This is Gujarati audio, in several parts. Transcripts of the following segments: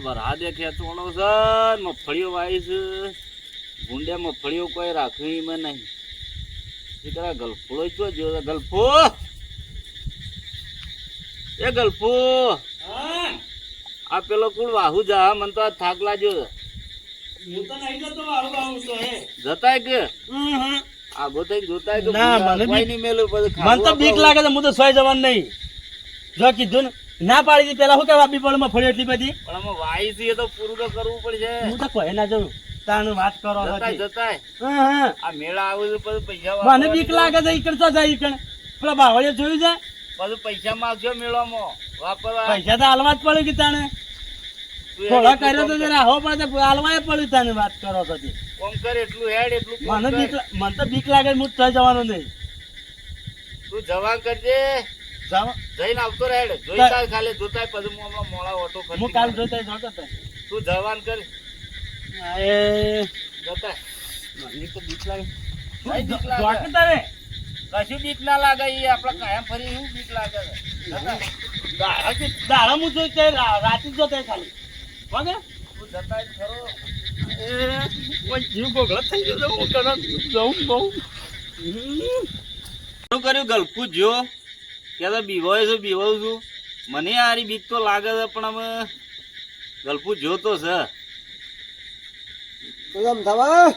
વરહાદે ખેંચવાનો છે મફળીઓ મગફળીઓ ગુંડે મફળીઓ કોઈ રાખવી મેં નહીં. દીકરા ગલફોળો ચો જો ગલફો! એ ગલફો! આ પેલો કુળ વાહુ જા મને તો આ થાક લાગ્યો જતાય કે? આગો થઈને જોતાય ના, મને બીક- તો લાગે છે હું તો સોય જવાનું નહીં. જો કીધું ને. ના પાડી પેલા શું કેવા બી પડે ફળી એટલી બધી? પણ અમે વાઈ છે તો પૂરું તો કરવું પડશે. હું તો કહે ના જવું. તાનું વાત કરો જતાય હા, હા. આ મેળા આવું પછી પૈસા મને બીક લાગે છે ઈકણ તો જાય ઈકણ પેલા બાવળીએ જોયું છે? પછી પૈસા માંગજો મેળામાં વાપરવા. પૈસા તો હાલવા જ પડે કે તાને થોડા કર્યો તો જરા હો પડે તો હાલવા પડ્યું તાને વાત કરો તો કોમ કરે એટલું હેડ એટલું મને. બીક મને તો બીક લાગે હું તો જવાનું નહીં. તું જવાન કરજે. જાવ- જઈને આવતો રહે. જોઈતા ખાલી જોતા પછી હું હમણાં મોડા ઓટો હું ખર્ચી કાલ જોતા જોતો. તું જવાન કરી. એ જોતા મને તો બીક લાગે. તારે? કશું બીક ના લાગે ઈ આપડે કાયમ ફરી બીક લાગે. દાડા હું જોઈ રાતે જોતા ખાલી. વાગે તું જતાય જ ખરો. કોઈ જીવ ગોગળો થઈ ગયો હું કરો જવું બહુ. શું કર્યું? ગલકું જો કે તો બીવાય છું બીવાઉં છું. મને આરી બીક તો લાગે છે પણ અમે ગલફું જોતો છે. કેમ થવા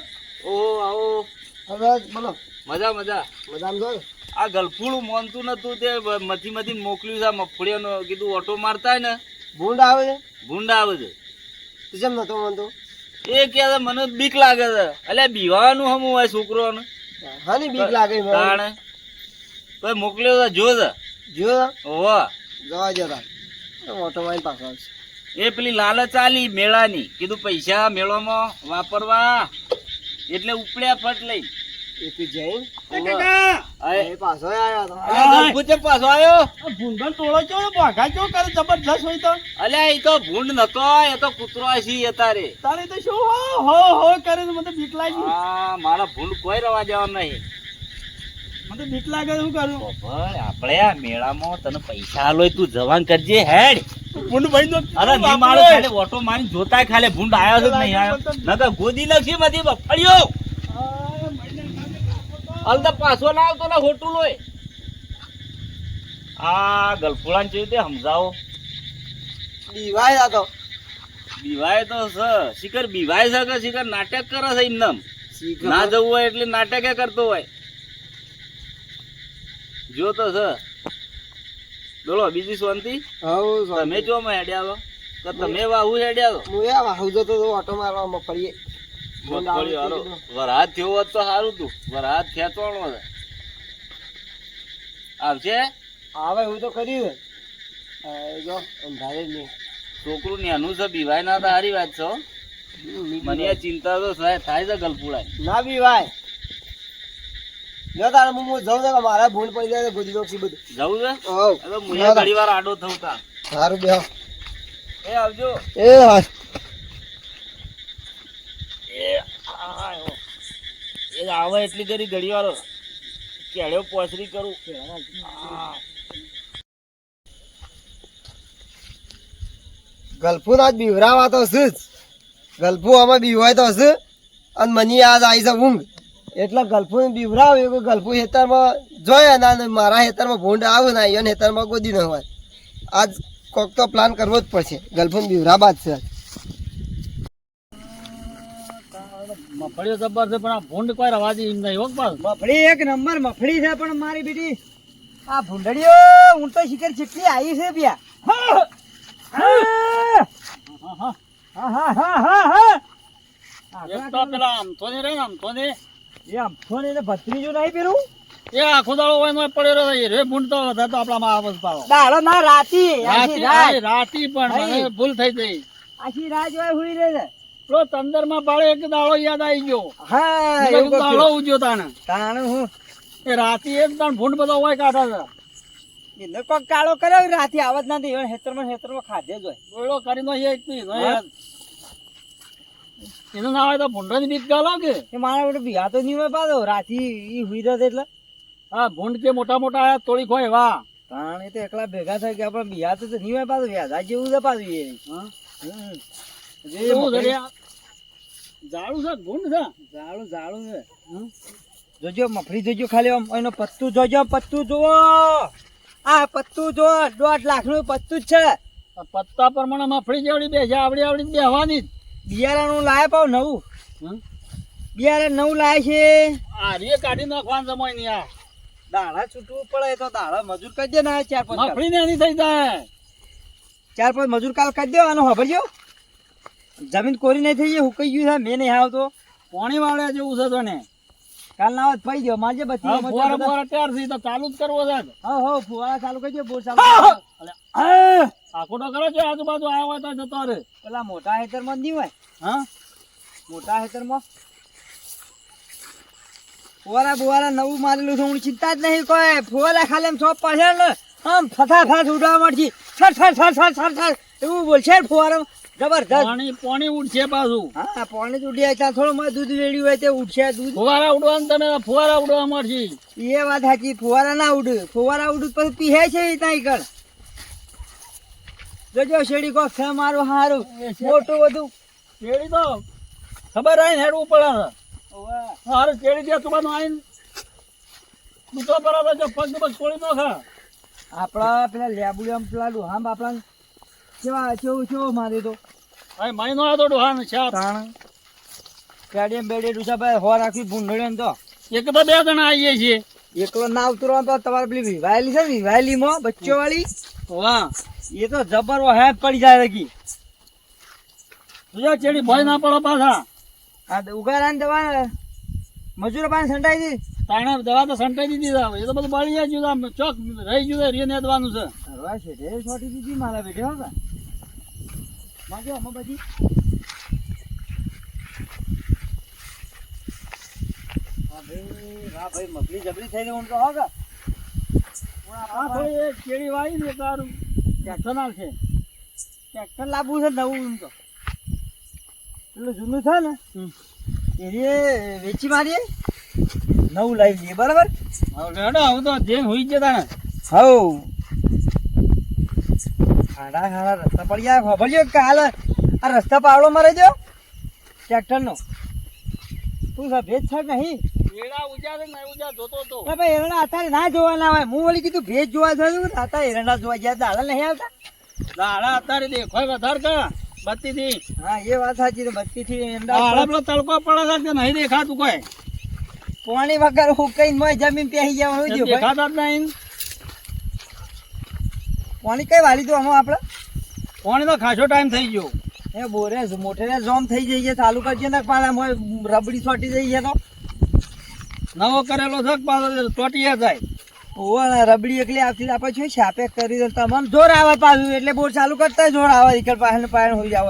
ઓહો આવો. હવે બોલો. મજા મજા. છો આ ગલફુડું મોનતું નતું તે મથી મથી મોકલ્યું છે આ મગફળીઓનો કીધું ઓટો મારતા ને. ભૂંડ આવે છે? ભૂંડ આવે છે. તું કેમ નતો મોનતો? એ કે મને બીક લાગે છે. એટલે બીવાનું હમું હોય છોકરોને. હાની બીક લાગે? તાણે. મોકલ્યો છે જો છે. જો. જવા જતા ઓટો એ પેલી લાલચ આલી મેળાની. કીધું પૈસા મેળવામાં વાપરવા. એટલે ઉપડ્યા ફટ લઈ એ પી જઈને અય, એ પાછો આવ્યો હતો અલ્યા ગલફુ ચમ પાછો આવ્યો ભૂંડો ટોળો ચો ભાગા ચો કરે? જબરજસ્ત હોય તો. અલ્યા એ તો ભૂંડ નતો એ તો કૂતરો છે અતારે. તારે તો શું હો હો હો કરે તો મને તો બીક લાગી. આ મારા ભૂંડ કોઈ રવા જવા નહીં. મને બીક લાગે શું કરું? ભાઈ આપણે આ મેળામાં તને પૈસા આલો તું જવાન કરજે હેડ. ભૂંડ ભાઈ નો અરે મારો ખાલી ઓટો મારી જોતા ખાલી ભૂંડ આયો છે કે નહીં નકર ગોદી લખી મધી બફળ્યો અલ તો પાછો ના આવતો ના હોટુ લોય. આ ગલફોળાને તે સમજાવો? દીવાય હતો બીવાય તો છે શિખર બીવાય છે કે શિખર નાટક કરે છે ના જવું હોય એટલે નાટકે કરતો હોય. જો તો છે. બોલો બીજી શાંતિ? હવ તમે જો મેં હેડ્યા તો તમે વાહુ હેડ્યા તો હું એ વાહુ જતો તો ઓટો મારવા મફળીએ મગફળી હાલો. વરસાદ થયો હોત તો સારું તું વરસાદ ખેંચવાનો છે. આવશે? આવે હું તો કર્યું જો અંધારે નહીં. છોકરું નેનું છે બીવાય ના તો સારી વાત છો મને આ ચિંતા તો થાય છે ગલપુડાય ના બીવાય. જો તારે હું કે મારા ભૂલ પડી જાય ગોદી બધું. જવું છે? હવ હવે મુયા ઘડી વાર આડો થઉં તા. સારું બે એ આવજો. એ હા. એ આયો. એ આવે. એટલી કરી ઘડી વાર કેળ્યો પોસરી કરું. ગલ્ફુ આજ બીવરાવા તો છે જ. ગલ્ફુ આમાં બીવાય તો હશે. અને મને આજ આવી છે ઊંઘ. એટલે બીવરા બીવરાવ એ ગલ્ફુ હેતરમાં જોયા ના મારા હેતરમાં ભૂંડ આવે ના એને હેતરમાં ગોદી ન હોય. આજ કોક તો પ્લાન કરવો જ પડશે. ગલ્ફુ બીવરા બાદ છે. મફળીઓ જબર છે પણ આ ભૂંડ કોઈ રવાજી એમ નહીં હો પાછું. મફળી એક નંબર મફળી છે પણ મારી બેટી આ ભૂંડળીઓ હું તો શિખર ચેટલી આવી છે બ્યા હા! હા! હા હા આમ તો આમ તો ને એ આમથો ને ભત્રીજો નહીં પેલું એ આખો દાડો હોય એમાં પડેલો રહે રે ભૂંડ તો તો આપણામાં આવસ પાડો દાડો ના રાતી. રાતી રાતી. પણ ભૂલ થઈ ગઈ. આખી રાત હોય હુઈ રહે છે. પેલો તંદરમાં બાળે એક દાડો યાદ આવી ગયો. હા મેં એવું કીધું દાડો ઉજ્યો તાણે. તાણ હું? એ રાતી એક દાણ ભૂંડ બધા હોય કાઢા છે. એને કોક કાળો કર્યો? રાતી આવત નથી. હેતરમાં હેતરમાં ખાધે જ હોય. ગોળો કરી નો એક નહીં એનું ના હોય તો ભૂંડો બીક ગાલો કે? એ મારા બેટો બિહા તો નહીં હોય પાછો. રાતી ઈ હુઈ રહ્યો એટલે. હા ભૂંડ કે મોટા મોટા આયા તોડી ખોય વાહ તાણ એ તો એકલા ભેગા થાય કે આપણે બિહા તો નહીં હોય પાછું. વ્યાધા જેવું છે પાછું એ. હા? કેવું છે ગુંડ છે છે? જોજો મફળી જોજો ખાલી આમ. એનો પત્તું જોજો પત્તું જોવો આ પત્તું જો દોઢ લાખનું પત્તું જ છે. પત્તા પ્રમાણે મફળી જેવડી બે આવડી આવડી બેહવાની જ. બિયારણ લાયા પાવ નવું? બિયારણ નવું લાય છે? આરીએ કાઢી નાખવાનું સમય નહીં આ. દાડા છૂટવું પડે તો દાડા મજૂર કરી દે ને ચાર પાંચ મફળી ને એની થઈ જાય. ચાર પાંચ મજૂર કાલ કરી દેવાનો ખબરજો જમીન કોરી નહીં થઈ હુકાઈ ગયું છે મેં નહીં આવતો. પાણી વાળે જેવું છે તને. કાલ ના વાત પડી ગયો માજે બચી ફુવારા ફુવારા તૈયાર થઈ તો ચાલુ જ કરવો છે. હા હો ફુવારા ચાલુ કરી દે બોર ચાલુ કરી દો. આખો તો કરો છે આજુબાજુ આવ્યો હોય તો જતો રે પેલા મોટા હેતરમાં નહીં હોય? હા? મોટા હેતરમાં ફુવારા બુવારા નવું મારેલું છે હું ચિંતા જ નહીં કોઈ. ફુવારા ખાલી એમ સોપ પાછળ ને આમ ફટાફટ ઉડવા માંડશે. Sir sir sir sir sir sir એવું બોલશે ને ફુવારા જબરદસ્ત પાણી પાણી ઉડશે પાછું. હા પાણી જ ઉડી ત્યાં થોડું મારે દૂધ રેડ્યું હોય તે ઉડશે દૂધ. ફુવારા ઉડવાનું તમે ફુવારા ઉડવા મળશે એ વાત સાચી ફુવારા ના ઉડ. ફુવારા ઉડ પછી પીહે છે ત્યાં આગળ જોજો શેડી કોક છે મારું હારું. મોટું બધું. શેડી તો ખબર આવીને હેડવું પડે હારું કેળી દે તું આવીને. દૂધો બરાબર જો પગ પગ છોડી નો ખા આપણા પેલા લેબુડિયમ પેલા ડોહામ આપણા કેવા કેવું કેવું મારી તો. મારી નો હતો ડોહાન છે તાણ. પેડિયમ બેડે ડુસા હો રાખી ભૂંડળે તો. એક તો બે જણા આવીએ છીએ. એકલો ના ઉતરવા તો તમારે પેલી વિવાયેલી છે ને વિવાયેલીમાં બચ્ચો વાળી વાહ. એ તો જબર હે પડી જાય લગી તુજા ચેડી ભય ના પડો પાછા. આ ઉગારાને દવા મજૂરો પાસે સંટાઈ દી. તાણે દવા તો સંટાઈ દીધી છે. એ તો બધું બળી જાય જુદા ચોક રહી જુદા રીએ નેદવાનું છે. હરવા છે ઢેર છોટી દીધી મારા બેટે હો કા માજો અમે બધી. હા ભાઈ હા ભાઈ મગલી જબરી થઈ ગઈ હું તો હો આ થોડી એક કેળી વાવી ને તારું ટ્રેક્ટર છે. ટ્રેક્ટર લાવવું છે નવું તો. પેલું જૂનું છે ને એ વેચી મારીએ. નવું લાવી દઈએ બરાબર? હવે હવે તો જેમ હોઈ જતા ને. હવ. ખાડા ખાડા રસ્તા પડી જાય ખબર છે કે આ રસ્તા પાવડો મારે જો ટ્રેક્ટરનો તું ભેજ છે કે નહીં કેળા ઉજારે ને ઉજા જોતો તો. ના ભાઈ અત્યારે ના જોવાના હોય. હું ઓલી કીધું ભેજ જોવા થયું અત્યારે એરંડા જોવા ગયા દાડા નહીં આવતા? દાડા અત્યારે દેખાય વધારે કા બત્તી થી હા એ વાત સાચી બત્તી થી દાડા પેલો તડકો પડે છે નહીં દેખાતું કોઈ? પાણી વગર હું મોય જમીન પેહી જવાનું જો દેખાતા જ નહીં. પાણી કઈ વાલી તો આમાં આપણે? પાણી તો ખાસો ટાઈમ થઈ ગયો. એ બોરે મોટે જોમ થઈ જઈએ ચાલુ કરજે ને મોય રબડી છોટી જઈએ તો. નવો કરેલો છે પાછો ચોટીએ જાય? ઓવા રબડી એકલી આવતી આપણે છે? છાપે કરી દે તમને જોર આવે પાછું એટલે બોર ચાલુ કરતા જોર આવે. નીકળ પાછળ પાયણ હોઈ જાવ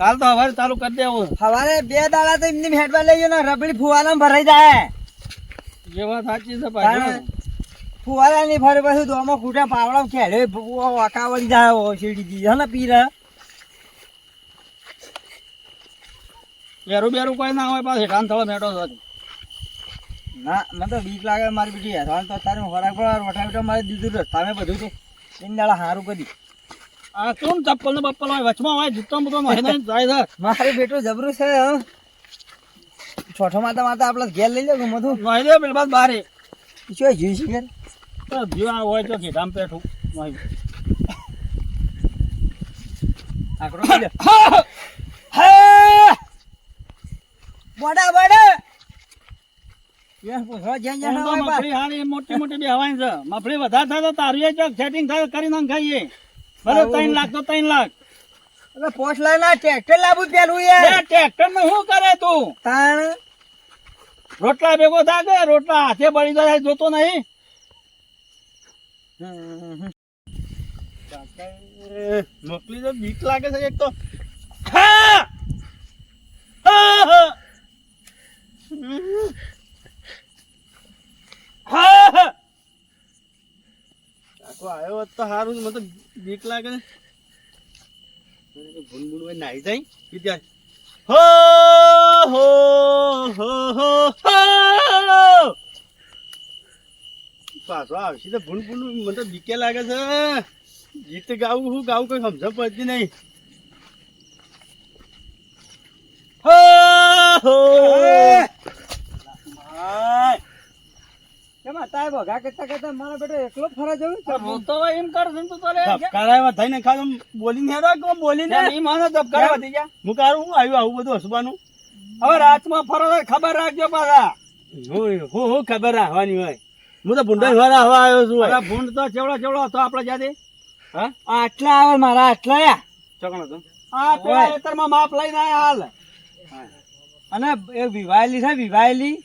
કાલ તો હવે ચાલુ કરી દેવું. સવારે બે દાડા તો એમની હેડવા લઈ ગયો ને રબડી ફુવારા ભરાઈ જાય. જે વાત સાચી છે તાણે ફુવાલા ની ફરે પછી દોમાં ખૂટા પાવડા ખેડે વાકા વળી જાય ઓ શેરડી દી હે ને પીરે? બેરું બેરું કોઈ ના હોય પાછી કાન થવા મેટો છે. ના મને તો બીક લાગે મારી બીજી હેરાન તો તારે ખોરાક પર વઠાવી મારે દીધું તો તમે બધું તો એમ દાડા સારું કરી. આ કેમ ચપ્પલ ને બપ્પલ હોય વચમાં હોય જૂતો નહીં જાય મારું બેટું જબરું છે હં. છોઠો માતા માતા આપણે ઘેર લઈ લે મધું નહીં લે પેલી બાદ બારે. શું જીવ છે ઘેર? જીવા હોય તો ઘેરામ પેઠું. નહીં આકડો હા! બોડા બોડા યાર પૂછવા જ્યાં જ્યાં આમ તો હોય બા. મફળી હારી મોટી મોટી બેહવાની છે. મફળી વધારે થાય તો તારું એ સેટિંગ થાય કરી નાખ ખાઈએ. ત્રણ લાખ તો ત્રણ લાખ. અરે પોસ્ટ લાઈન આ ટ્રેક્ટર લાવવું પેલું યાર. ટ્રેક્ટરનું શું કરે તું? તાણ. રોટલા ભેગો થાય રોટલા હાથે બળી જાય જોતો નહીં. મોકલી તો બીક લાગે છે એક તો. હા! હા! હા! કાકો આવ્યો હોત તો સારું મને તો બીક લાગે ભૂલ ભૂલ હોય નાહી જાય. વિદ્યા હો હો હો હો હો. પાછો આવશે તો ભૂલ ભૂલ મને તો બીકે લાગે છે. ગીત ગાવું હું ગાવું કોઈ સમજ પડતી નહીં. હો, હો. એ! હાય. કેમ હતા ભગા કરતા કરતા મારો બેટો એકલો ફરવા જવું છે હું તો એમ કરશે ને તું તો રે. ધબકારામાં થઈને આમ બોલીને હેરો કે બોલીને ઈ માનો ગયા? હું કારું હું આવ્યું આવું બધું હસવાનું. હવે રાતમાં ફરો તો ખબર રાખજો પાછા. હું ખબર રાખવાની હોય. હું તો ભૂંડા વાળા હવા આવ્યો છું અરે ભૂંડ તો ચેવડો ચેવડો હતો આપણે જાતે હા? આટલા આવે મારા આટલા યા ચોકણો તો આ પેલા ખેતરમાં માપ લઈને આયા હાલ. અને એ વિવાયેલી છે વિવાયેલી.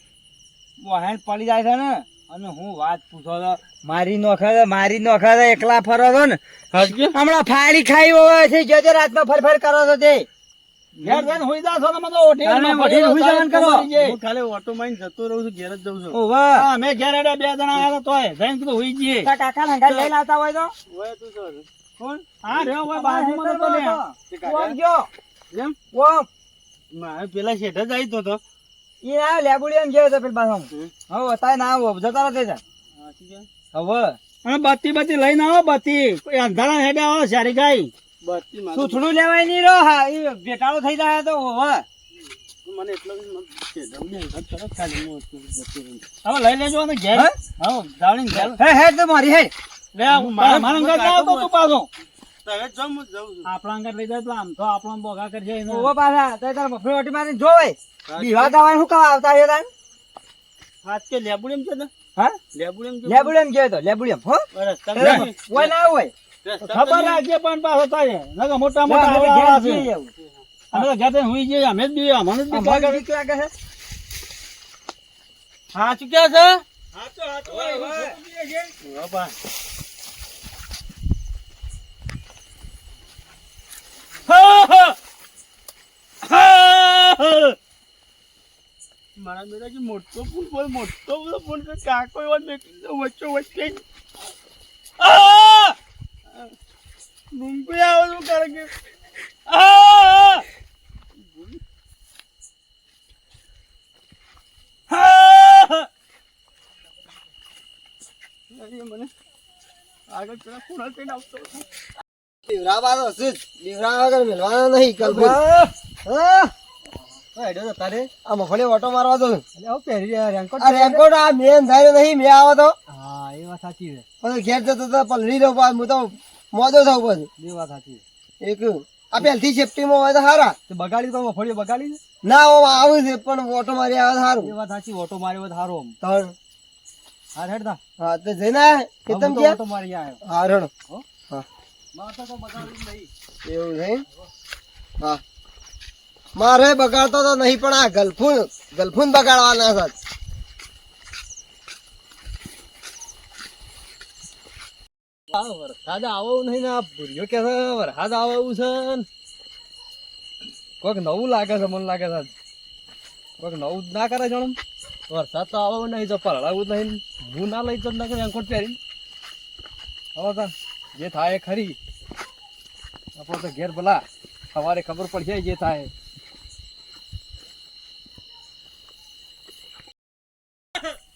વહેણ પડી જાય છે ને. અને હું વાત પૂછો તો મારી નોખા મારી નોખા એકલા ફરો છો ને? હમણાં ફાળી ખાઈ હોય છે જે તે રાતમાં ફરફર કરો છો તે. જ જો પેલા શેઠ જ આવી તો ઈ ના લેબુડી એમ જેવો તો પેલ બાસમ. હવે તાય ના આવો જતા રહે જા હવે. અને બત્તી બત્તી લઈને આવો બત્તી. કોઈ અંધારા હેડે આવો સારી ગાય સુથડું લેવાય નહીં રો હા ઈ બેટાળો થઈ જાય તો હવે. મને એટલો લઈ લેજો અને ઘેર. હા? જાણીને ઘેર. હે હે તો મારી હે. લે મારા મારા અંગત ના આવતો તું પાછો. છું. આપણા અંગત લઈ જાય તો આમ તો આપણો બોગા કરી એને. ઓવો પાછા તો તાર મફળી ઓટી મારીને જોવે બીવા દાવા શું કામ આવતા હે તાન? હાથ કે લેબુડી છે ને? હા? લેબુડી એમ છે તો લેબુડી હો? ઓય ના હોય. ખબર રાખજે પણ પાછો થાય નકર મોટા મોટા અમે આવે જઈએ છે. અમે ગાતે હુઈ જઈએ. અમે જ બીએ અમને જ બીક લાગે. બીક લાગે છે. હાચું કે છે બાપા. હા, હા. હા, હા. મારા બેટા મોટો ફૂલ બોલ મોટો બધો ફોન કર કાકો એવા મેકલી દો વચ્ચો વચ્ચે આ! આવો શું કરે કે મને આગળ પેલા ખૂણા થઈને આવતો હતો. બીવરાવા તો હશે જ. બીવરાવા વગર મેલવાના નહીં કલ્પના હા હેડ્યો જતા આ મફળી ઓટો મારવા દો. આવું પહેરી રહ્યા આ રેનકોટ આ મેન ધાર્યો નહીં મેં આવો તો. હા એ વાત સાચી છે. પછી ઘેર જતો તો પલળી રહ્યો પાછો. હું તો મોજો થઉં પછી. એ વાત સાચી એક આ પહેલથી સેફટીમાં હોય તો સારા. છે તો મફળી બગાડી ના આવું છે પણ ઓટો મારી આવે સારું. એ વાત સાચી ઓટો માર્યો તો સારો આમ. હા હેડતા. હા તો જઈને કેતમ હું ઓટો મારી આવ્યો હા રડો. હા? માથે તો બગાડ્યું નહીં. એવું છે હા. મારે બગાડતો તો નહીં, પણ આ ગલફૂન ગલફૂન બગાડવાના સાથ વરસાદ આવો નહીં ને, આ ભૂરિયો કે વરસાદ આવે એવું છે કોઈક નવું લાગે છે, મને લાગે છે. કોઈક નવું જ ના કરે જણ. વરસાદ તો આવો નહીં, જો પલળાવું નહીં. હું ના લઈ જતા નાખે રેનકોટ પહેરીને. હવે તો જે થાય ખરી. આપણે તો ઘેર ભલા, સવારે ખબર પડશે જે થાય.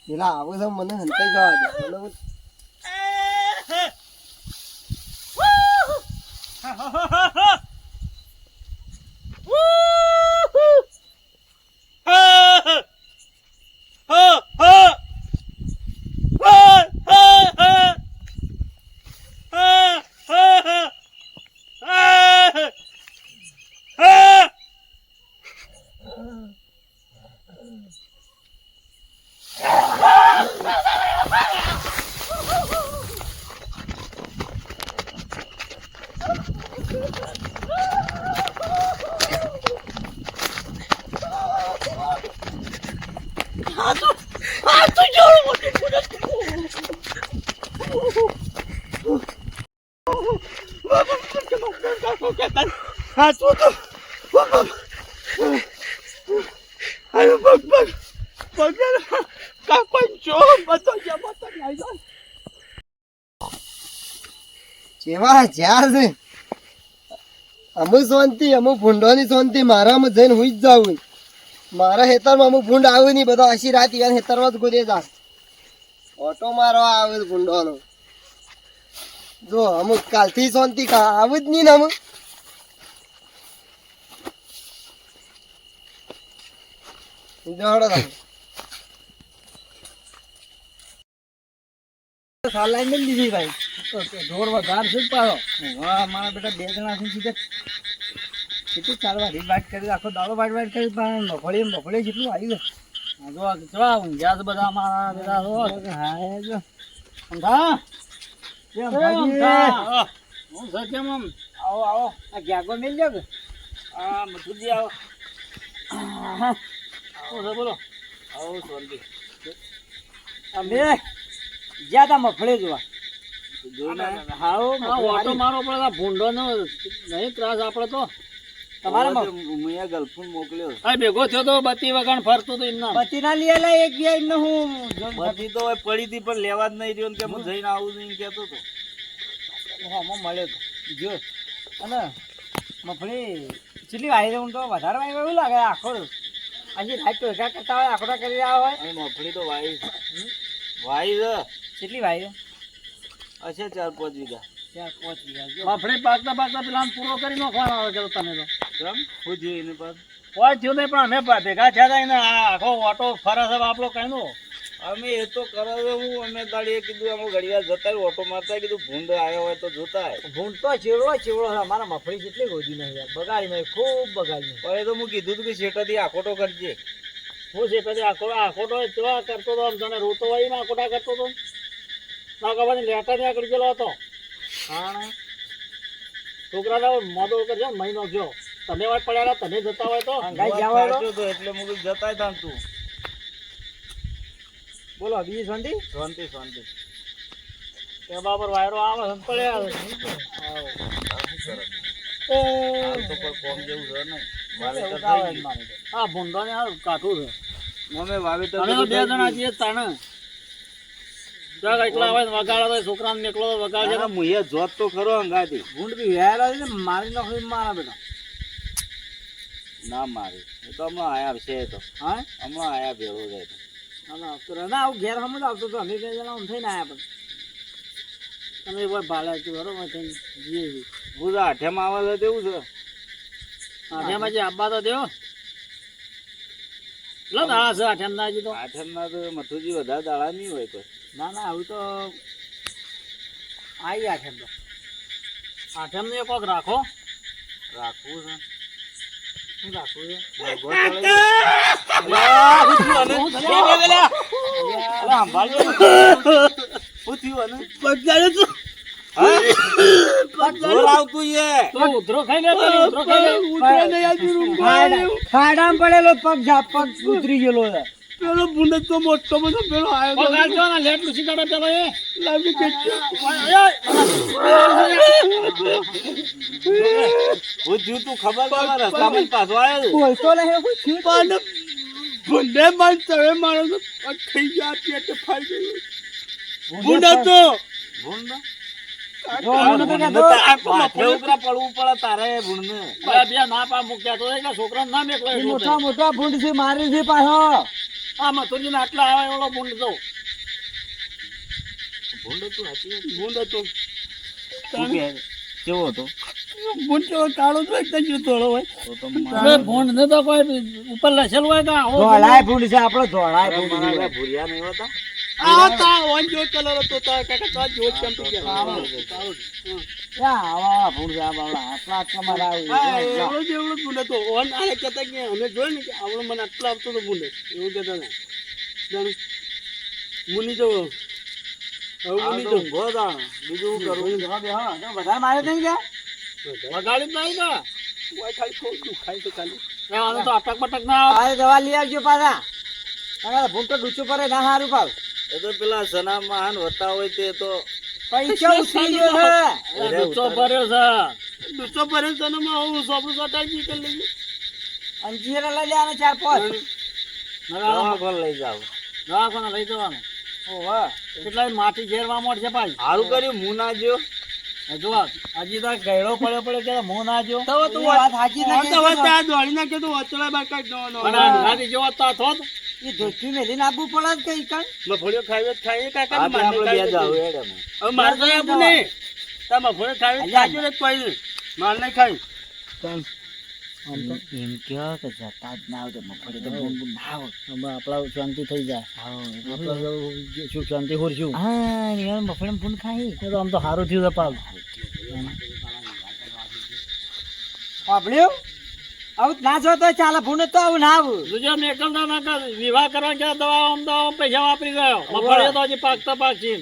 પેલા આવું છે મને હંતાઈ જવા દે મને જેવા જ્યાં છે. અમુક શાંતિ, અમુક ભૂંડોની શાંતિ, મારામાં જઈને હુઈ જ જાવું મારા ખેતરમાં અમુક ભૂંડ આવે નહીં, બધો આશી રાત યાર ખેતરમાં જ ગોદે જા ઓટો મારવા આવે ભૂંડોનો જો, અમુક કાલથી શાંતિ આવું જ નહીં ને અમુક? દોડો તમે. સાલ લાઈન લીધી ભાઈ ઢોર છે પાડો. વાહ મારા બેટા બે જણા છે સીધે. કેટલું ચાલવા રીત વાત કરી આખો દાડો વાટ વાટ કરી પણ મફળી મફળી જેટલું આવી ગયું. જો જો ઊંઘ્યા છે બધા મારા બધા જો હા જો હું આમ? આવો આવો. આ ગ્યાગો મેલ લ્યો કે? આ મથુરજી આવો. છે બોલો. આવો શાંતિ અમે જ્યાં તા મફળી જોવા. ઓટો મારો પડે આ ભૂંડોનો નહીં ત્રાસ આપણે તો. તમારા મેં ગલ્ફૂન મોકલ્યો. આ ભેગો થયો તો બત્તી વગાણ ફરતો તો એમના પતિ ના એક બે ને હું બધી તો પડી હતી પણ લેવા જ નહીં રહ્યો ને કે હું જઈને આવું નહીં કહેતો હતો. હમો મળ્યો તો. જો. અને મફળી ચીલી વાઈ હું તો વધારે વાઈ એવું લાગે આખો આજે રાત ટોકા કરતા હોય આખોટા કરી રહ્યા હોય. મફળી તો વાઈ વાઈ કેટલી વાઈ હશે ચાર પાંચ વીઘા. ચાર પાંચ વીઘા. મફળી પાકતા પાકતા પેલા પૂરો કરી નાખવાનો આવે છે તમે તો? કેમ? હું જોઈ એને પાછું કોઈ થયું નહીં પણ અમે ભેગા થયા હતા એને આ આખો ઓટો ફરે છે આપણો કઈ નો અમે એ તો કરો હું અમે દાડીએ કીધું અમે ઘડિયાળ જતા ઓટો મારતા કીધું ભૂંડ આવ્યો હોય તો જોતા હોય. ભૂંડ તો ચેવડો ચેવડો છે અમારા મફળી જેટલી ગોદી નહીં યાર. બગાડી નહીં ખૂબ બગાડી નહીં. પણ એ તો હું કીધું હતું કે શેટાથી આખોટો કરજે. હું શેટાથી આખોટો આખો આખોટો કરતો હતો આમ જાણે રોતો હોય ના આખોટા કરતો હતો ના ખબર લેટર ત્યાં કરી ગયેલો હતો. હા છોકરાને મોદો કરજો મહિનો ગયો તમે વાત પડ્યા તમે જતા હોય તો. એટલે હું જતા હતા તું બોલો બીજી શાંતિ? શાંતિ શાંતિ. તે બાબર વાયરો આવે હમ પડ્યા આવે હાલ તો કોઈ કોમ જેવું છે નહીં. વાવેતર થઈ ગયું. આ ભૂંડોને ને કાઠું છે. અમે વાવેતર તો બે જણા છીએ તાણે. જાગ એકલા હોય ને વગાડે તો છોકરાને નીકળો તો મુએ જોત તો ખરો અંગાથી ભૂંડ બી વેરા છે ને મારી નાખી મારા બેટા. ના મારી એ તો હમણાં આયા છે તો. હા? હમણાં આયા ભેળો જાય તો. ના આવતો. ના આવું ઘેર સમજ આવતો તો અમે બે જણા થઈને આયા પણ. તમે એક વાર ભાડા કે બરોબર થઈને જઈએ છીએ. હું તો આઠેમાં આવે છે તેવું છે. આઠેમાં જે આબા તો દેવો. લો દાડા છે આઠેમ ના તો. આઠેમના તો મથુજી વધારે દાડા નહીં હોય કોઈ. ના ના આવું તો આવી ગયા તો. આઠિયામ ને કોક રાખો. રાખવું છે. શું રાખવું ખાડામાં પડેલો પગ જા પગ ઉતરી ગયેલો છે. પેલો ભૂંડ તો મોટો બધો પેલો આવ્યો ને લેટ લુસી કાઢે પેલો એ. લાવી કે ઓ જીવ તું ખબર તમારે? રસ્તામાં પાછો આવ્યો તું? બોલતો નહીં કોઈ જીવ પણ ભૂંડે મન તવે મારો તો થઈ ગયા પેટ ફાઈ ગયું. મને તો. ભૂંડને કહેતો, તો આ માથે ઉતરા પડવું પડે તારે ભૂંડને. બે બે ના પા મૂક્યા તો એ ના મેકલો મોટા. મોટા ભૂંડ છે મારી છે પાછો. આ મથુરજી ને આટલા આવે એવડો બુંડ તો ભૂંડ હતું, સાચી વાત. ભૂંડ હતો. કેવો હતો? ભૂંડ તો કાળો તો એકદમ જતો હોય. તો તો હવે ભૂંડ ને તો કોઈ ઉપર લસેલ હોય તો આવો ધોળાય ભૂંડ. છે આપણો ધોળાય ભૂંડ ભૂરિયા નહીં હોતા? આ તા વન જો કલર હતો તા કાકા તા જો કેમ તો ગયા આવા ભૂંડ બાવડા આટલા આટલા મારા આવે. એવડો જ એવડો ભૂંડ હતો. ઓન આ કહેતા કે અમે જોયું ને કે આવડો મને આટલો આવતો તો ભૂંડ. એવું કહેતા હતા. જાણું મુની જો હવે મુની તો જો ઊંઘો બીજું શું કરું? હા, બે, હા. જો મારે નહીં ગયા વગાડી નહીં ને ઓય ખાલી થોડું ખાઈ તો ખાલી. એ તો અટક બટક ના આવે. દવા લઈ આવજો પાછા. તમારે ભૂંડ તો ડૂચું પડે ના ભાવ એ તો પેલા સના મહાન હોતા હોય તે તો પૈસા ઉતરી ગયો છે? એ ભર્યો છે. દૂસો ભરે છે ને હું સોપડું કટાઈ કરી લઈ અંજીરા લઈ લેવાના ચાર પાંચ. લઈ જાવ દવાખાને લઈ જવાનું. ઓહો. કેટલાય માટી ઘેરવા મળશે ભાઈ. સારું કર્યું હું ના જ્યો જો હજી તો ગયડો પડ્યો પડ્યો કે મો ના જો તો તું વાત સાચી ના કે તો વાત ત્યાં દોડી કે તો અચળા બાર કાઢ દવાનો અને અંગાથી જેવો તો થોત. એ ધોતી મેલીને આપવું પડે જ કઈ કણ મફળીઓ ખાવી ખાઈએ કાકા આપણે આપણે બે જાવ એડે. હવે માર તો આપું ને તા મફળીઓ ખાવી ખાજો ને કોઈ નહીં. માર નહીં ખાઈ એમ કયો કે જતા જ ના આવતો મગફળી તો બૂમ ના આવે આપણા શાંતિ થઈ જાય. આપણે શાંતિ હોરશું હા યાર મગફળી ફૂલ ખાઈ. તો આમ તો સારું થયું પાલ. સાંભળ્યું આવું ના જો તો ચાલે ભૂને તો આવું ના આવું. જોજો કર વિવાહ કરવા ગયા દવા આમ તો આમ પૈસા વાપરી ગયો. મગફળી તો હજી પાકતા પાકશી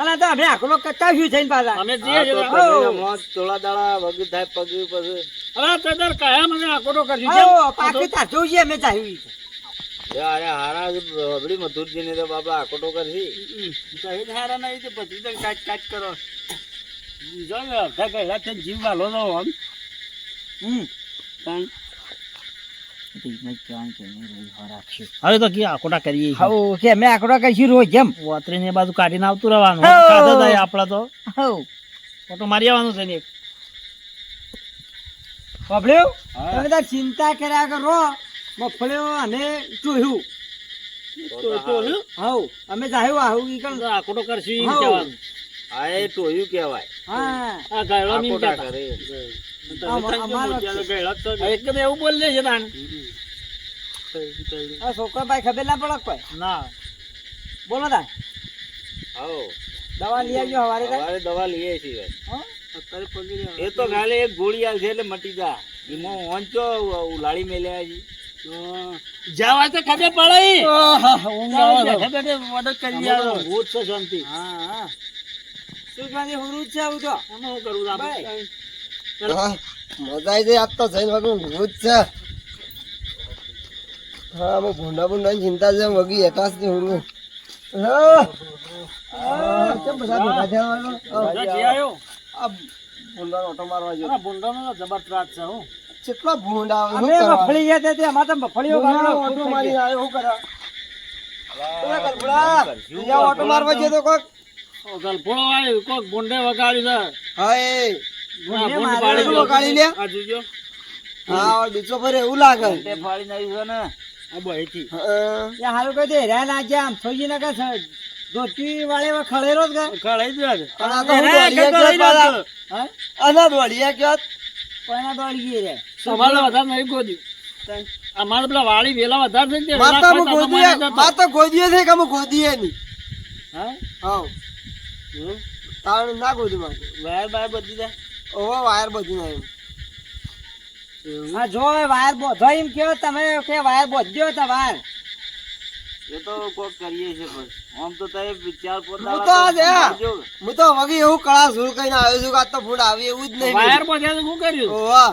અને તો અમે આખલો કચાવ્યું છે થઈને પાછા. અમે જે છીએ થોડા દાડા વગર થાય પગ પછી. અલા તે કાયા મને કરી? પાકી તાર જોઈએ અમે ચાહ્યું અરે હારા હબડી મથુરજી ને તો બાબા આકોટો કરશી હમ. હારા નહીં તો પછી તો કાચ કાચ કરો. જો અડધા થઈને જીવ વાલો તો આમ. હમ. પણ હવે તો કે આકોટા કરીએ છીએ. કે અમે આકડો કહીશું રોજ જેમ. વોતરીને બાજુ કાઢીને આવતું રહેવાનું. હઉ. થાય આપડા તો. હાઉ. ઓટો મારી આવવાનું છે ને એક. તમે તાર ચિંતા કર્યા કરો. મફળ્યો અને ચોહ્યું ચોહ્યું તો અમે જાહ્યું આવું ઈ કણ. આકોટો કરશું કહેવાનું. એ ટોયું કહેવાય. હા. આ ગાયડો નહીં કરે આમ- અમારો આ એક તો એવું છે તાણ. આ છોકરો ભાઈ ખબર ના પડે કોઈ? ના. બોલો તા આવો. દવા લઈ આવજો હવારે. દવા. એ ખાલી એક ગોળી આવશે છે એટલે મટી જા. એમાં વાંચો ઉલાળી મેલ્યા છે જવા તો ખબર પડે. આવે કરી આવો. ભૂત છે શાંતિ. હા હા. શું ખાલી છે આવું તો. આમાં શું કરવું આપણે? મજા આવી જાય આજ તો જઈને વગર ભૂત છે. હા અમે ભૂંડા ભૂંડા ચિંતા છે વગી હું. હો. કેટલા ભૂંડા અમે મફળી ગયા ત્યાં તે અમારે તો મફળીઓ ઓટો મારી આવ્યો શું કરે ઓટો મારવા ગયો તો કોક ઓ ગલફોડો આવ્યો, કોક ભૂંડે વગાડ્યું છે. હા એ આ મારે પાડી ભૂંડો લે. આ જોજો. હા બીજો ફરે એવું લાગે તે ફાડીને આવી છે ને આ બહેથી. હા હારું કહી દે હેરા ના જ્યાં આમ ના કા ધોતી વાળે એવા જ ખળાઈ જ પણ આ તો દોડીએ. હા દોડીએ રે વધારે નહીં. અમારે પેલા વાળી વેલા વધારે છે માતા ગોદીએ માતા ગોદીએ છે કે અમે ગોદીએ નહીં હા? હા. તાણ ના ગોદી માં વાયર બાયર બધી જાય. ઓહો વાયર બધી ના એમ. હા જો વાયર બોધો એમ કયો તમે કે વાયર બોધ્યો તો વાયર. એ તો કોક કરીએ છે પણ. આમ તો તારે વિચાર પોતા હું તો આ હું તો વગી એવું કળા સુર કઈને આવ્યો છું કે આ તો ફૂડ આવી એવું જ નહીં વાયર બોધ્યા તો શું કર્યું? ઓહો.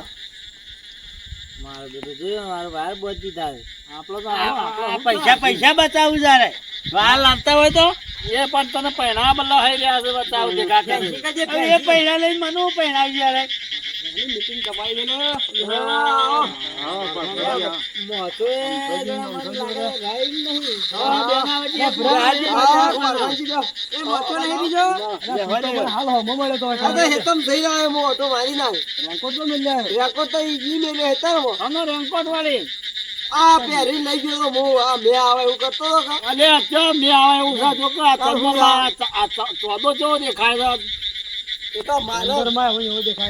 મારે બધું જોયું મારે વાયર બચી થાય આપણો તો આપણો પૈસા પૈસા બચાવું જારે વાર લાવતા હોય તો? એ પણ તને પૈણા બદલા થઈ રહ્યા છે. બચાવજે છે કાકા એ પૈણા લઈને મને પૈણાવી જ્યારે મીટિંગ કપાઈ ગઈ ને. મોટો લાગે નહીં. હા, હા, મોટો નહીં બીજો? હાલ. હમો મળ્યો તો તો હેતમ થઈ હું ઓટો મારી નાખ રેકોર્ડ તો મિલ્યા રેકોર્ડ તો ઈ જી હેતમ. અમે રેનકોટ વાળી. આ પહેરી લઈ ગયો તો હું આ મેં આવે એવું કરતો હતો અલે અત્યારે મેં આવે એવું છોકરા ચોદો જેવો દેખાય એ તો મારો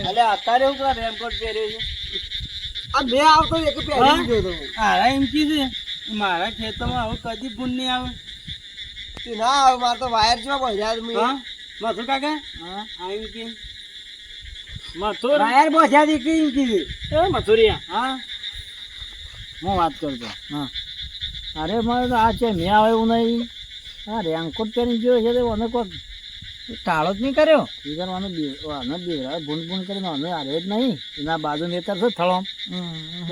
અલે અત્યારે હું પેલા રેનકોટ પહેર્યો છે. આ મેં આવતો એક પહેરી ગયો તો. હું. હારા એમ કીધું મારા ખેતરમાં હવે કદી ભૂલ નહીં આવે. ના આવે મારે તો વાયર જેવા ભર્યા છે મેં. હા? મથુર કાકા? હા. એમ કે. મથુર? વાયર બોધ્યા દીકરી એમ કીધી એ મથુરિયા. હા? હું વાત કરતો હા. અરે મારે તો આ છે મેં આવે એવું નહીં. હા રેનકોટ પહેરી ગયો છે તો મને કોઈ ટાળો જ નહીં કર્યો? બીજા મને આને બીવરા ભૂંડ ભૂન કરીને અમે હારે જ નહીં. એના બાજુ નેતર છે થળો.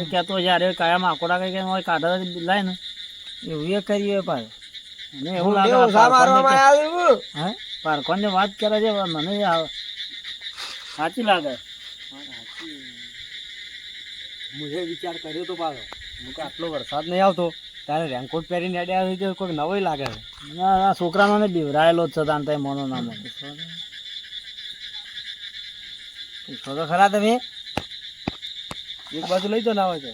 એ કહેતો છે અરે કયા માકોડા કઈ કઈ હોય કાઢા લાય ને એવું એ કર્યું પાછું. મને એવું લાગે. હે? પારકોનની વાત કરે છે મને સાચી લાગે. મુझे વિચાર કર્યો તો પાછો. આટલો વરસાદ નહીં આવતો. તારે રેનકોટ પહેરીને અડ્યા હોય તો કોઈ નવો લાગે છે. ના આ છોકરાનો ને બીવરાયેલો જ છે તાન તાઈ મોનો નામ. પૂછો તો ખરા તમે. એક બાજુ લઈ જાઓ ના હોય તો.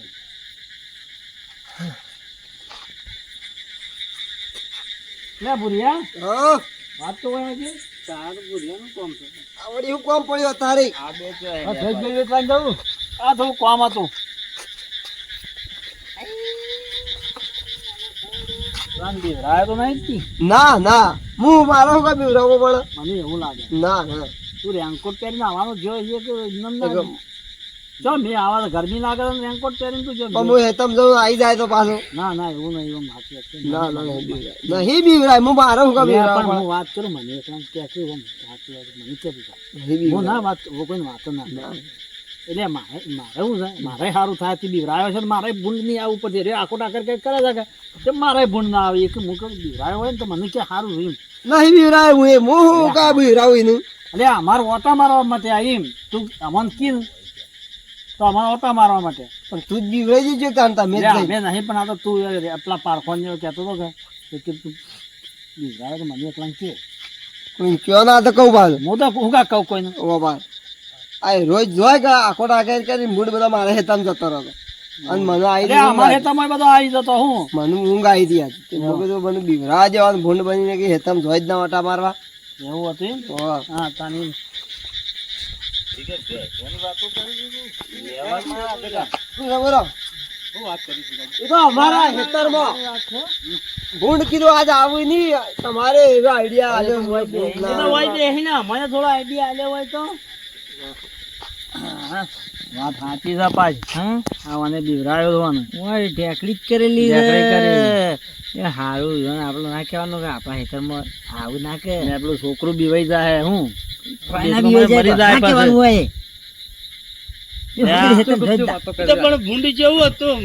લે ભુરિયા. હા. વાત તો હોય છે તાર ભુરિયાનું કોમ છે. આ વળી હું કોમ પડ્યો તારી. આ બે આ થોડું કોમ હતું. ના ના. હું મારો હું કામ બીવરાવવો પડે મને એવું લાગે. ના ના. તું રેનકોટ પહેરીને આવવાનો જો છે કે જો મેં આવા ગરમી લાગે તો રેનકોટ પહેરીને તું જો પણ હું હેતમ જો આવી જાય તો પાછો. ના ના એવું નહીં એવું માથે. ના ના નહીં બીવરાય હું મારો શું કામ પણ હું વાત કરું મને એક કે કે હું વાત મને કે હું ના વાત કોઈ વાત ના એટલે મારે મારે શું છે મારે સારું થાય તે બીવરાયો છે મારે ભૂંડ નહીં આવું પછી રે આખો ટાકર કઈ કરે છે કે? મારે ભૂંડ ના આવે એક હું કહું બીવરાયો હોય ને તો મને કે સારું રહ્યું નહીં બીવરાય હું એ હું કા બીવરાવું એનું? એટલે અમારે ઓટા મારવા માટે આવીમ તું અમન કીન તો અમારે ઓટા મારવા માટે. પણ તું જ બીવરાઈ જજો તાન તમે. અમે નહીં પણ આ તો તું એટલા પારખોન જેવો કહેતો હતો કે કે તું બીવરાયો તો મને એકલા કે. કોઈ કયો ના તો કહું બાજુ હું તો હું કા કહું કોઈને? ઓ બાપા આ રોજ જોય કે આખો ટાકે કરી મૂડ બધા મારે હેતમ જતો રહ્યો અને મને આવી અમારે તમે બધો આવી જતો હું. મને ઊંઘ આવી હતી આજ. તે કીધું મને બીવરા જવાનું ભૂંડ બનીને કે હેતમ જોઈ જ ના વાટા મારવા. એવું હતું તો હા. તાની તમારે એવો આઈડિયા આલ્યો હોય થોડો આઈડિયા આલ્યો હોય તો. વાત સાચી છે પાછ હા મને બીવરાયો જોવાનું ઓય ઢેકડી જ કરેલી છે. એ સારું છે આપણે ના કહેવાનું કે આપણા હેતરમાં આવું ના કે. આપણું છોકરું બીવાઈ જાય હું? મરી જાય. કહેવાનું હોય. પણ ભૂંડી જેવું હતું.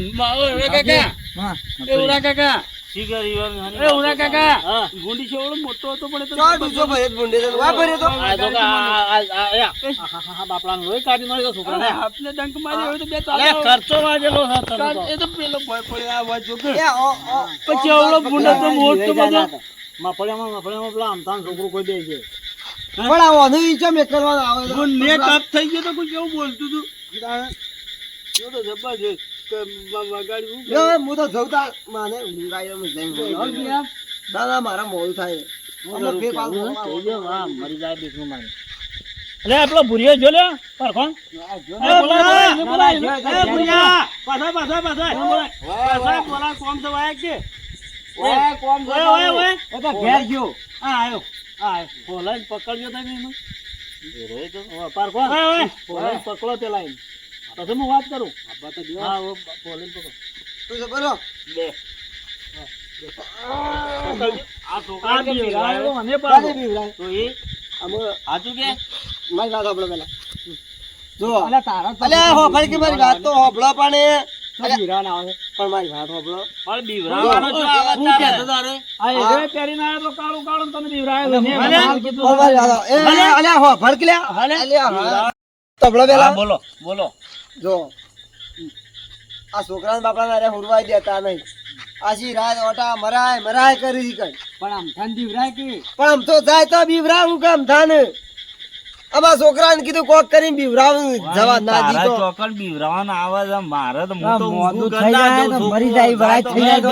કાકા. કાકા મોટો હતો પણ તો ભૂંડે છે. વા ભરે તો આ જો આ- આ- આ- આ- આ- હા, હા, હા, બાપલાનું લોહી કાઢી નાખ્યો છોકરાને. હાથને ડંક માર્યો હોય તો બે અલે, ખર્ચો વાગેલો છે એ તો પેલો ભય પડે આ વાત કે એ ઓ- ઓ- પછી આવડો ભૂંડો તો મોટો બધો મફળિયામાં મફળિયામાં પેલા આમથાનું છોકરું કોઈ દે છે પણ આ ઓનું ઈ ચમ એક આવે તો? ને કાપ થઈ ગયો તો કોઈ કેવું બોલતું હતું એ તો જબરજસ્ત હું તો જઉં તાર માને ના મારા મોડું થાય. મરી જાય બીકનું મારે. અલે, પેલો ભૂરિયો જો લે પરખોન. એ, બોલાય, બોલાય, બોલાય. એ ભૂંડિયા, પાછા પાછા પાછા. પાછા બોલા કોમ તો ઓય ઓય ઓય એ તો ઘેર ગયો. આ આયો, આ આયો. પકડજો તમે એનું. ઓ, પરખોન. ઓય ઓય પકડો પેલા એને. પછી હું વાત કરું. હા પકડો. તું તો બોલો? આ છોકરા કે બિરાયો મને પાડો. બીવરાય. તો એ અમે હાચું કે? મારી વાત સાંભળો પેલા જો અલે, તારા તો હોફળ કે મારી વાત તો હોફળો પણ એ. આવે. પણ મારી વાત હોફળો પણ બીવરાવાનો શું આવે તારે? તારે? આ એજે પહેરીને આયો તો કાળું કાળું તને બીવરાયો અલે લે અલે હા બોલો બોલો. જો આ છોકરાને બાપા ના હુરવાઈ દેતા નહીં. આજી રાત ઓટા મરાય મરાય કરી કઈ પણ આમ થાન બીવરાય કે? પણ આમ તો જાય તો બીવરા હું કામ થાન અમારા છોકરાને કીધું કોક કરીને બીવરાવ. જવા ના તારા દીધો. ચોકન બીવરાવાના આવે છે મારે તો હું તો મોઢું થઈ જાય તો મરી જાય, ભાઈ થઈ જાય તો.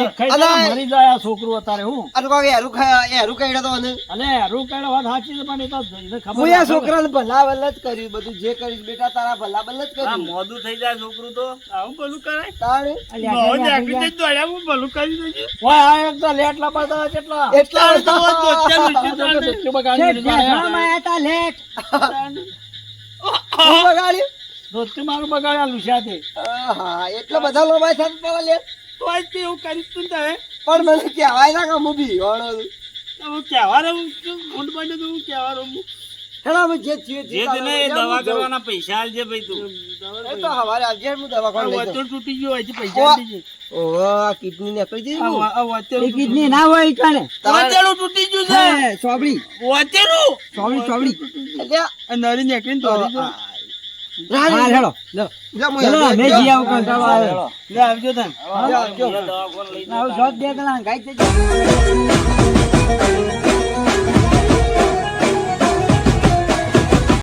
મરી જાય છોકરો અત્યારે હું? આ તો કોક હેરું ખાય હેરું કઈડો તો અને અલે રૂ કઈડો વાત સાચી છે પણ એ તો ખબર હું આ છોકરાને ભલા ભલા જ કર્યું બધું જે કરીશ બેટા તારા ભલા ભલા જ આ કર્યું. મોઢું થઈ જાય છોકરું તો. આવું ભલું કરાય? તારે અલ્યા, બહુ અલ્યા, જાગૃતિ જ દોડ્યા, હું ભલું કરી દઉં ઓય, આ એક તો લેટ લપાતા કેટલા? એટલા તો તો ચાલુ ચાલુ. તા લેટ. બગાડ્યું? ધોતિયું મારું બગાડ્યા લુસ્યાથી. આહા, એટલા બધા લોભાઈ પડે લે. તો આજ તે એવું કરીશ તું. પણ મને કહેવાય ના કે હું બી. હું કહેવાનો હું શું ઊંટ બન્યો તો હું કહેવાનો હું. હેલો, જે જે દવા કરવાના પૈસા આલજે ભાઈ તું. એ તો હવારે આવજે, હું દવાખાને લઈ તૂટી ગયો હોય છે પૈસા ઓવા. દીજે. કિડની નીકળી ગઈ આ આ વાતેરું કિડની ના હોય કાને. વાતેરું તૂટી ગયું છે. ચોબડી. વાતેરું ચોબડી ચોબડી. એટલે, નરી હા લો. જી આવો કંટાળો લે આવજો તને. આવું ગાઈ